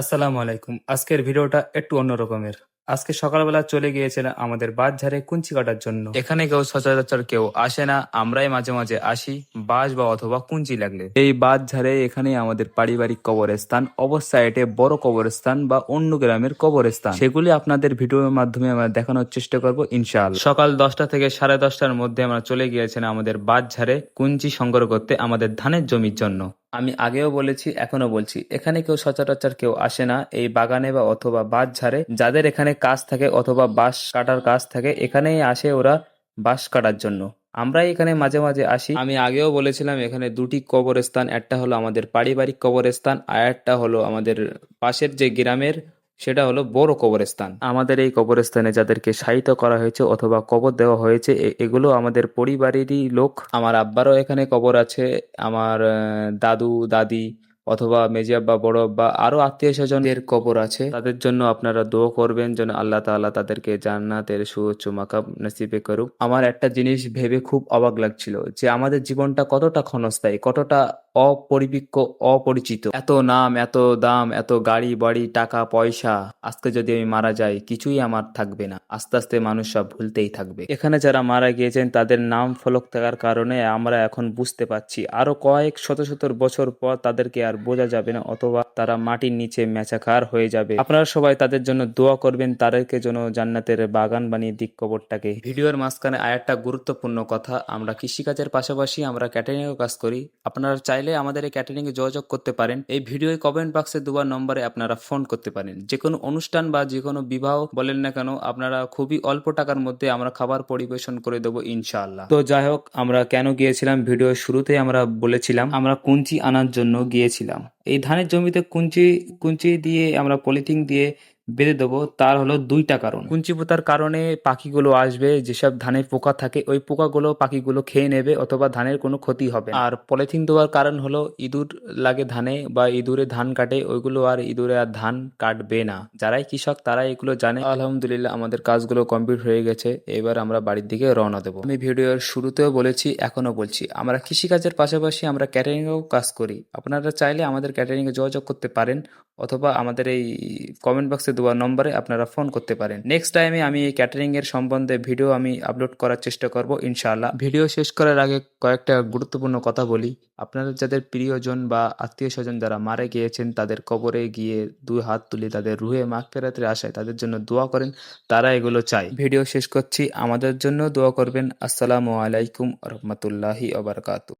আসসালামু আলাইকুম। আজকের ভিডিওটা একটু অন্য রকমের। আজকে সকালবেলা চলে গিয়েছিলাম আমাদের বাঁশঝাড়ে কুঞ্চি কাটার জন্য। এখানে কেউ সচরাচর কেউ আসে না আমরাই মাঝে মাঝে আসি বাঁশ বা অথবা কুঞ্চি লাগলে। এই বাঁশঝাড়ে এখানে আমাদের পারিবারিক কবরস্থান অবশ্য সাইডে বড় কবরস্থান বা অন্য গ্রামের কবরস্থান। সেগুলি আপনাদের ভিডিওর মাধ্যমে আমরা দেখানোর চেষ্টা করব ইনশাআল্লাহ। সকাল দশটা থেকে সাড়ে দশটার মধ্যে আমরা চলে গিয়েছিলাম আমাদের বাঁশঝাড়ে কুঞ্চি সংগ্রহ করতে আমাদের ধানের জমির জন্য। আমি আগেও বলেছি এখনও বলছি। এখানে কেউ সচরাচর কেউ আসে না। এই বাগানে বা অথবা বাঁশ ঝাড়ে যাদের এখানে কাজ থাকে অথবা বাঁশ কাটার কাজ থাকে, এখানেই আসে ওরা বাঁশ কাটার জন্য। আমরা এখানে মাঝে মাঝে আসি। আমি আগেও বলেছিলাম, এখানে দুটি কবরস্থান, একটা হলো আমাদের পারিবারিক কবরস্থান আর একটা হলো আমাদের পাশের যে গ্রামের সেটা হলো বড় কবরস্থান। আমাদের এই কবরস্থানে যাদেরকে শায়িত করা হয়েছে অথবা কবর দেওয়া হয়েছে এগুলো আমাদের পরিবারেরই লোক। আমার আব্বারও এখানে কবর আছে আমার দাদু দাদি অথবা মেজি আব্বা বড় আব্বা আরও আত্মীয় স্বজনদের কবর আছে। তাদের জন্য আপনারা দোয়া করবেন যেন আল্লাহ তাআলা তাদেরকে জান্নাতের সুউচ্চ মাকাম নসিবে করুক। আমার একটা জিনিস ভেবে খুব অবাক লাগছিল যে আমাদের জীবনটা কতটা ক্ষণস্থায়ী কতটা অপরিপক্ক, অপরিচিত। এত নাম, এত দাম, এত গাড়ি, বাড়ি, টাকা, পয়সা, আজকে যদি আমি মারা যাই, কিছুই আমার থাকবে না। আস্তে আস্তে মানুষ সব ভুলতেই থাকবে। এখানে যারা মারা গিয়েছেন, তাদের নাম ফলক থাকার কারণে আমরা এখন বুঝতে পারছি। আরও কয়েক শত শত বছর পর তাদেরকে আর বোঝা যাবে না, অথবা তারা মাটির নিচে মেচাকার হয়ে যাবে। আপনারা সবাই তাদের জন্য দোয়া করবেন, তাদেরকে যেন জান্নাতের বাগান বানিয়ে দিক কবরটাকে। ভিডিওর মাঝখানে আরেকটা গুরুত্বপূর্ণ কথা, আমরা কৃষিকাজের পাশাপাশি আমরা ক্যাটারিং কাজ করি। আপনারা চাইলে আমাদের এই ক্যাটারিং এ যোগাযোগ করতে পারেন। এই ভিডিও কমেন্ট বক্সে দুবার নম্বরে আপনারা ফোন করতে পারেন। যে কোনো অনুষ্ঠান বা যে কোনো বিবাহ বলেন না কেন, আপনারা খুবই অল্প টাকার মধ্যে আমরা খাবার পরিবেশন করে দেবো ইনশাআল্লাহ। তো যাই হোক, আমরা কেন গিয়েছিলাম? ভিডিও শুরুতে আমরা বলেছিলাম, আমরা কুঞ্চি আনার জন্য গিয়েছিলাম। এই ধানের জমিতে কুঞ্চি কুঞ্চি দিয়ে, আমরা পলিথিন দিয়ে বেঁধে দেবো, তার হলো দুইটা কারণ। কুঞ্চি পোতার কারণে পাখিগুলো আসবে, যেসব ধানের পোকা থাকে, ওই পোকাগুলো পাখিগুলো খেয়ে নেবে অথবা ধানের কোনো ক্ষতি হবে আর পলিথিন দেওয়ার কারণ হলো ইঁদুর লাগে ধানে বা ইঁদুরে ধান কাটে, ওইগুলো আর ইঁদুরে আর ধান কাটবে না। যারাই কৃষক, তারাই এগুলো জানে। আলহামদুলিল্লাহ, আমাদের কাজগুলো কমপ্লিট হয়ে গেছে। এবার আমরা বাড়ির দিকে রওনা দেবো। আমি ভিডিওর শুরুতেও বলেছি এখনও বলছি, আমরা কৃষিকাজের পাশাপাশি আমরা ক্যাটারিংয়েও কাজ করি। আপনারা চাইলে আমাদের ক্যাটারিংয়ে যোগাযোগ করতে পারেন, অথবা আমাদের এই কমেন্ট বক্সে দেওয়া নম্বরে আপনারা ফোন করতে পারেন। নেক্সট টাইমে আমি এই ক্যাটারিং এর সম্বন্ধে ভিডিও আমি আপলোড করার চেষ্টা করব, ইনশাআল্লাহ। ভিডিও শেষ করার আগে কয়েকটা গুরুত্বপূর্ণ কথা বলি। আপনাদের যাদের প্রিয়জন বা আত্মীয় স্বজন যারা মারা গিয়েছেন, তাদের কবরে গিয়ে দুই হাত তুলে তাদের রুহে মাগ ফেরাতের আসায় তাদের জন্য দোয়া করেন, তারা এগুলো চাই ভিডিও শেষ করছি, আমাদের জন্য দোয়া করবেন। আসসালামু আলাইকুম রহমতুল্লাহি ওবরকাতু